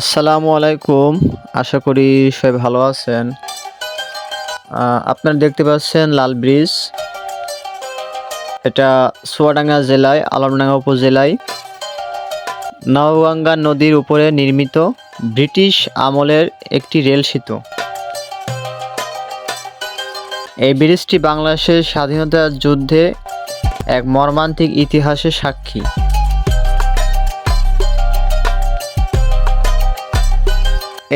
আসসালামু আলাইকুম। আশা করি সবাই ভালো আছেন। আপনারা দেখতে পাচ্ছেন লাল ব্রিজ। এটা চুয়াডাঙ্গা জেলায়, আলমডাঙ্গা উপজেলায়। নওগাঙ্গা নদীর উপরে নির্মিত ব্রিটিশ আমলের একটি রেল সেতু। এই ব্রিজটি বাংলাদেশের স্বাধীনতা যুদ্ধে এক মর্মান্তিক ইতিহাসের সাক্ষী।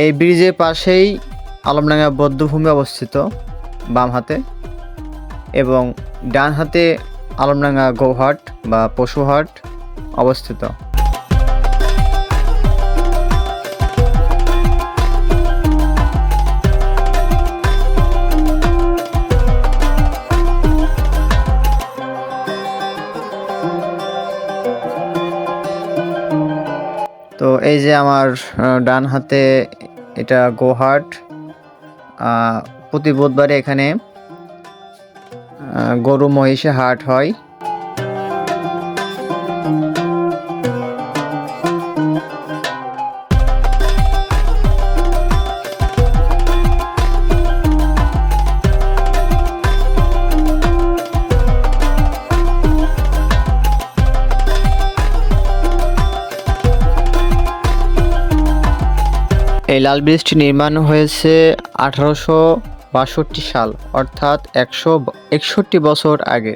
এই ব্রিজের পাশেই আলমডাঙ্গা বৌদ্ধভূমি অবস্থিত, বাম হাতে। এবং ডান হাতে আলমডাঙ্গা গৌহাট বা পশুহাট অবস্থিত। তো এই যে আমার ডান হাতে এটা গোহাট প্রতি বুধবারে এখানে গরু মহিষে হাট হয়। এই লাল ব্রিজটি নির্মাণ হয়েছে আঠারোশো বাষট্টি সাল অর্থাৎ একশো একষট্টি বছর আগে।